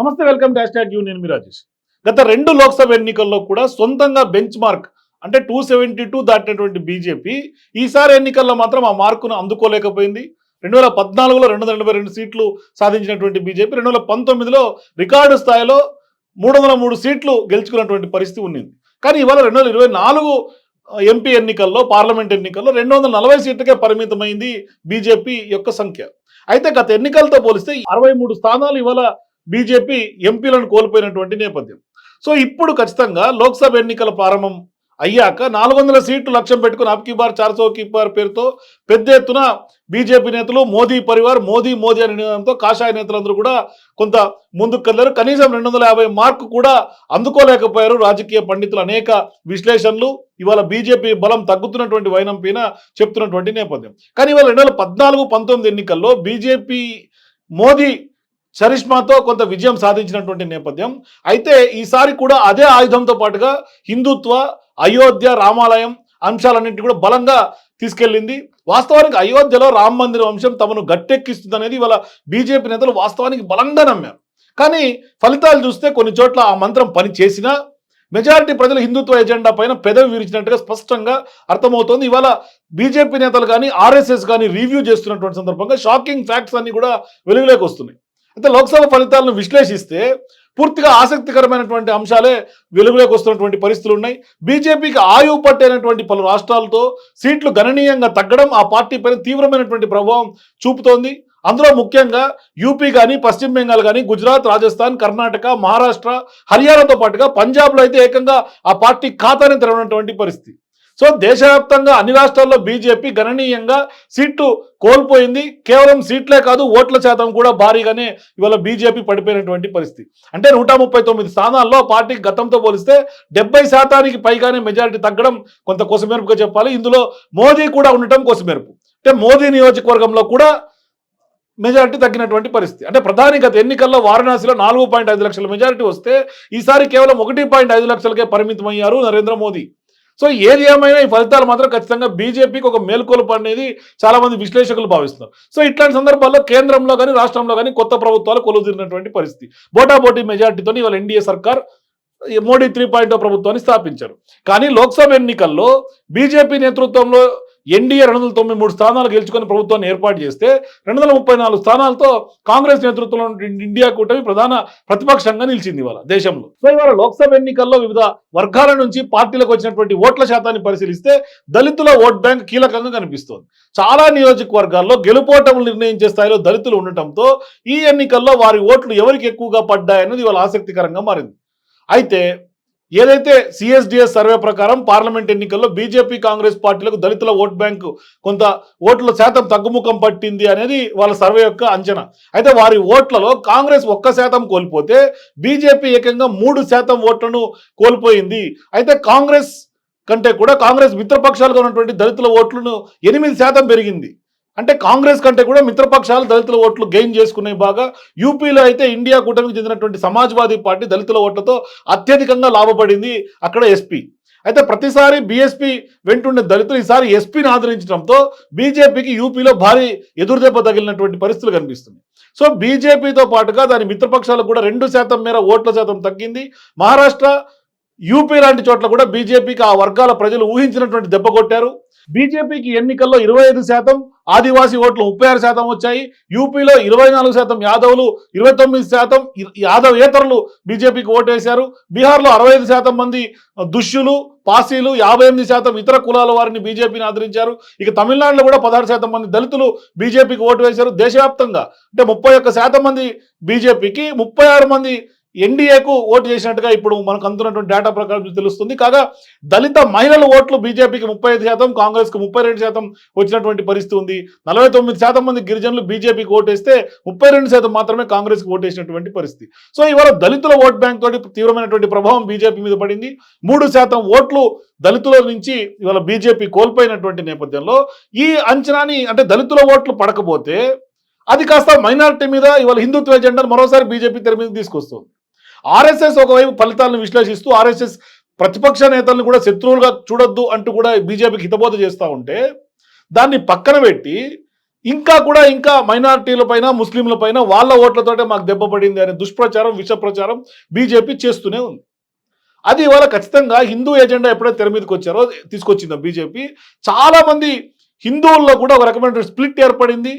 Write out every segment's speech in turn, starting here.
నమస్తే welcome dash tag you. నేను మీ రాజేష్. గత రెండు లోక్సభ ఎన్నికల్లో కూడా సొంతంగా బెంచ్ మార్క్ అంటే టూ సెవెంటీ టూ దాటినటువంటి బీజేపీ ఈసారి ఎన్నికల్లో మాత్రం ఆ మార్కును అందుకోలేకపోయింది. రెండు వేల పద్నాలుగులో రెండు వందల ఎనభై రెండు సీట్లు సాధించినటువంటి బీజేపీ రెండు వేల పంతొమ్మిదిలో రికార్డు స్థాయిలో మూడు వందల మూడు సీట్లు గెలుచుకున్నటువంటి పరిస్థితి ఉన్నింది. కానీ ఇవాళ రెండు వేల ఇరవై నాలుగు ఎంపీ ఎన్నికల్లో పార్లమెంట్ ఎన్నికల్లో రెండు వందల నలభై సీట్లకే పరిమితమైంది బీజేపీ యొక్క సంఖ్య. అయితే గత ఎన్నికలతో పోలిస్తే అరవై మూడు స్థానాలు ఇవాళ బీజేపీ ఎంపీలను కోల్పోయినటువంటి నేపథ్యం. సో ఇప్పుడు ఖచ్చితంగా లోక్సభ ఎన్నికల ప్రారంభం అయ్యాక నాలుగు వందల సీట్లు లక్ష్యం పెట్టుకుని అబ్కి బార్ చార్సో కి బార్ పేరుతో పెద్ద ఎత్తున బీజేపీ నేతలు మోదీ పరివార్ మోదీ మోదీ అనే నినాదంతో కాషాయ నేతలందరూ కూడా కొంత ముందుకు కదిలారు. కనీసం రెండు వందల యాభై మార్కు కూడా అందుకోలేకపోయారు రాజకీయ పండితులు అనేక విశ్లేషణలు. ఇవాళ బీజేపీ బలం తగ్గుతున్నటువంటి వైనం పైన చెప్తున్నటువంటి నేపథ్యం. కానీ ఇవాళ రెండు వేల పద్నాలుగు పంతొమ్మిది ఎన్నికల్లో బీజేపీ మోదీ చరిష్మాతో కొంత విజయం సాధించినటువంటి నేపథ్యం. అయితే ఈసారి కూడా అదే ఆయుధంతో పాటుగా హిందుత్వ అయోధ్య రామాలయం అంశాలన్నింటినీ కూడా బలంగా తీసుకెళ్ళింది. వాస్తవానికి అయోధ్యలో రామ మందిరం అంశం తమను గట్టెక్కిస్తుంది అనేది ఇవాళ బీజేపీ నేతలు వాస్తవానికి బలంగా నమ్మారు. కానీ ఫలితాలు చూస్తే కొన్ని చోట్ల ఆ మంత్రం పని చేసినా మెజారిటీ ప్రజలు హిందుత్వ ఎజెండా పైన పెదవి విరిచినట్టుగా స్పష్టంగా అర్థమవుతోంది. ఇవాళ బీజేపీ నేతలు కానీ ఆర్ఎస్ఎస్ కానీ రివ్యూ చేస్తున్నటువంటి సందర్భంగా షాకింగ్ ఫ్యాక్ట్స్ అన్ని కూడా వెలుగులోకి వస్తున్నాయి. అయితే లోక్సభ ఫలితాలను విశ్లేషిస్తే పూర్తిగా ఆసక్తికరమైనటువంటి అంశాలే వెలుగులోకి వస్తున్నటువంటి పరిస్థితులు ఉన్నాయి. బీజేపీకి ఆయువు పట్టైనటువంటి పలు రాష్ట్రాలతో సీట్లు గణనీయంగా తగ్గడం ఆ పార్టీ పైన తీవ్రమైనటువంటి ప్రభావం చూపుతోంది. అందులో ముఖ్యంగా యూపీ కానీ పశ్చిమ బెంగాల్ కానీ గుజరాత్ రాజస్థాన్ కర్ణాటక మహారాష్ట్ర హర్యానాతో పాటుగా పంజాబ్లో అయితే ఏకంగా ఆ పార్టీ ఖాతాని తెరవనటువంటి పరిస్థితి. సో దేశవ్యాప్తంగా అన్ని రాష్ట్రాల్లో బీజేపీ గణనీయంగా సీట్లు కోల్పోయింది. కేవలం సీట్లే కాదు ఓట్ల శాతం కూడా భారీగానే ఇవాళ బీజేపీ పడిపోయినటువంటి పరిస్థితి. అంటే నూట ముప్పై తొమ్మిది స్థానాల్లో పార్టీ గతంతో పోలిస్తే డెబ్బై శాతానికి పైగానే మెజారిటీ తగ్గడం కొంత కొసమెరుపుగా చెప్పాలి. ఇందులో మోదీ కూడా ఉండటం కొసమెరుపు. అంటే మోదీ నియోజకవర్గంలో కూడా మెజారిటీ తగ్గినటువంటి పరిస్థితి. అంటే ప్రధాని గత ఎన్నికల్లో వారణాసిలో నాలుగు పాయింట్ ఐదు లక్షల మెజారిటీ వస్తే ఈసారి కేవలం ఒకటి పాయింట్ ఐదు లక్షలకే పరిమితమయ్యారు నరేంద్ర మోదీ. సో ఏది ఏమైనా ఈ ఫలితాలు మాత్రం ఖచ్చితంగా బీజేపీకి ఒక మేల్కొలుపు అనేది చాలా మంది విశ్లేషకులు భావిస్తున్నారు. సో ఇట్లాంటి సందర్భాల్లో కేంద్రంలో కానీ రాష్ట్రంలో కానీ కొత్త ప్రభుత్వాలు కొలుదిరినటువంటి పరిస్థితి. బోటాబోటీ మెజార్టీతో ఇవాళ ఎన్డీఏ సర్కార్ మోడీ త్రీ పాయింట్ ప్రభుత్వాన్ని స్థాపించారు. కానీ లోక్సభ ఎన్నికల్లో బీజేపీ నేతృత్వంలో ఎన్డీఏ రెండు వందల తొంభై మూడు స్థానాలు గెలుచుకుని ప్రభుత్వాన్ని ఏర్పాటు చేస్తే రెండు వందల ముప్పై నాలుగు స్థానాలతో కాంగ్రెస్ నేతృత్వంలో ఇండియా కూటమి ప్రధాన ప్రతిపక్షంగా నిలిచింది ఇవాళ దేశంలో. సో ఇవాళ లోక్సభ ఎన్నికల్లో వివిధ వర్గాల నుంచి పార్టీలకు వచ్చినటువంటి ఓట్ల శాతాన్ని పరిశీలిస్తే దళితుల ఓట్ బ్యాంక్ కీలకంగా కనిపిస్తోంది. చాలా నియోజకవర్గాల్లో గెలుపోటములు నిర్ణయించే స్థాయిలో దళితులు ఉండటంతో ఈ ఎన్నికల్లో వారి ఓట్లు ఎవరికి ఎక్కువగా పడ్డాయన్నది ఇవాళ ఆసక్తికరంగా మారింది. అయితే ఏదైతే సిఎస్డిఎస్ సర్వే ప్రకారం పార్లమెంట్ ఎన్నికల్లో బీజేపీ కాంగ్రెస్ పార్టీలకు దళితుల ఓట్ బ్యాంకు కొంత ఓట్ల శాతం తగ్గుముఖం పట్టింది అనేది వాళ్ళ సర్వే యొక్క అంచనా. అయితే వారి ఓట్లలో కాంగ్రెస్ ఒక్క శాతం కోల్పోతే బీజేపీ ఏకంగా మూడు శాతం ఓట్లను కోల్పోయింది. అయితే కాంగ్రెస్ కంటే కూడా కాంగ్రెస్ మిత్రపక్షాలుగా ఉన్నటువంటి దళితుల ఓట్లను ఎనిమిది శాతం పెరిగింది. అంటే కాంగ్రెస్ కంటే కూడా మిత్రపక్షాలు దళితుల ఓట్లు గెయిన్ చేసుకునే బాగా యూపీలో అయితే ఇండియా కూటమికి చెందినటువంటి సమాజ్వాదీ పార్టీ దళితుల ఓట్లతో అత్యధికంగా లాభపడింది అక్కడ ఎస్పీ అయితే ప్రతిసారి బీఎస్పీ వెంటుండే దళితులు ఈసారి ఎస్పీని ఆదరించడంతో బీజేపీకి యూపీలో భారీ ఎదురుదెబ్బ తగిలినటువంటి పరిస్థితులు కనిపిస్తుంది సో బీజేపీతో పాటుగా దాని మిత్రపక్షాలకు కూడా రెండు శాతం మేర ఓట్ల శాతం తగ్గింది. మహారాష్ట్ర యూపీ లాంటి చోట్ల కూడా బీజేపీకి ఆ వర్గాల ప్రజలు ఊహించినటువంటి దెబ్బ కొట్టారు. బీజేపీకి ఎన్నికల్లో ఇరవై ఐదు శాతం ఆదివాసీ ఓట్లు ముప్పై ఆరు శాతం వచ్చాయి. యూపీలో ఇరవై నాలుగు శాతం యాదవులు ఇరవై తొమ్మిది శాతం యాదవేతరులు బీజేపీకి ఓటు వేశారు బీహార్లో అరవై ఐదు శాతం మంది దుష్యులు పాసీలు యాభై ఎనిమిది శాతం ఇతర కులాల వారిని బీజేపీని ఆదరించారు. ఇక తమిళనాడులో కూడా పదహారు శాతం మంది దళితులు బీజేపీకి ఓటు వేశారు దేశవ్యాప్తంగా. అంటే ముప్పై ఒక్క శాతం మంది బీజేపీకి ముప్పై ఆరు మంది ఎన్డీఏకు ఓటు చేసినట్టుగా ఇప్పుడు మనకు అందుతున్నటువంటి డేటా ప్రకారం తెలుస్తుంది. కాగా దళిత మహిళల ఓట్లు బీజేపీకి ముప్పై ఐదు శాతం కాంగ్రెస్కి ముప్పై రెండు శాతం వచ్చినటువంటి పరిస్థితి ఉంది. నలభై తొమ్మిది శాతం మంది గిరిజనులు బీజేపీకి ఓటేస్తే ముప్పై రెండు శాతం మాత్రమే కాంగ్రెస్కి ఓటేసినటువంటి పరిస్థితి. సో ఇవాళ దళితుల ఓట్ బ్యాంక్ తోటి తీవ్రమైనటువంటి ప్రభావం బీజేపీ మీద పడింది. మూడు శాతం ఓట్లు దళితుల నుంచి ఇవాళ బీజేపీ కోల్పోయినటువంటి నేపథ్యంలో ఈ అంచనాని అంటే దళితుల ఓట్లు పడకపోతే అది కాస్త మైనారిటీ మీద ఇవాళ హిందుత్వ ఎజెండాను మరోసారి బీజేపీ తెర మీద తీసుకొస్తుంది. ఆర్ఎస్ఎస్ ఒకవైపు ఫలితాలను విశ్లేషిస్తూ ఆర్ఎస్ఎస్ ప్రతిపక్ష నేతలను కూడా శత్రువులుగా చూడొద్దు అంటూ కూడా బీజేపీకి హితబోధ చేస్తూ ఉంటే దాన్ని పక్కన పెట్టి ఇంకా కూడా ఇంకా మైనార్టీల పైన ముస్లింల పైన వాళ్ళ ఓట్లతోటే మాకు దెబ్బ పడింది అనే దుష్ప్రచారం విష ప్రచారం బీజేపీ చేస్తూనే ఉంది. అది ఇవాళ ఖచ్చితంగా హిందూ ఎజెండా ఎప్పుడైతే తెర మీదకి వచ్చారో తీసుకొచ్చిందో బీజేపీ చాలామంది హిందువుల్లో కూడా ఒక రకమైన స్ప్లిట్ ఏర్పడింది.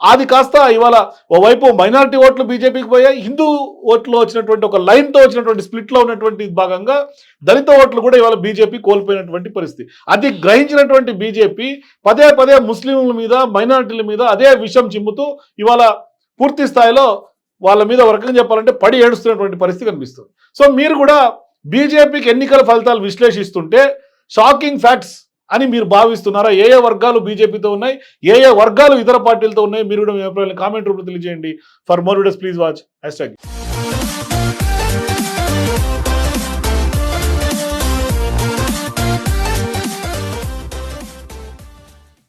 అది కాస్త ఇవాళ ఓవైపు మైనారిటీ ఓట్లు బీజేపీకి పోయాయి. హిందూ ఓట్లు వచ్చినటువంటి ఒక లైన్తో వచ్చినటువంటి స్ప్లిట్లో ఉన్నటువంటి భాగంగా దళిత ఓట్లు కూడా ఇవాళ బీజేపీ కోల్పోయినటువంటి పరిస్థితి. అది గ్రహించినటువంటి బీజేపీ పదే పదే ముస్లింల మీద మైనారిటీల మీద అదే విషం చిమ్ముతూ ఇవాళ పూర్తి స్థాయిలో వాళ్ళ మీద వర్గం చెప్పాలంటే పడి ఏడుస్తున్నటువంటి పరిస్థితి కనిపిస్తుంది. సో మీరు కూడా బీజేపీకి ఎన్నికల ఫలితాలు విశ్లేషిస్తుంటే షాకింగ్ ఫ్యాక్ట్స్ అని మీరు భావిస్తున్నారా? ఏ ఏ వర్గాలు బీజేపీతో ఉన్నాయి? ఏ ఏ వర్గాలు ఇతర పార్టీలతో ఉన్నాయి? మీరు కూడా మీ అభిప్రాయాలు కామెంట్ రూపంలో తెలియజేయండి. For more videos please watch. Hash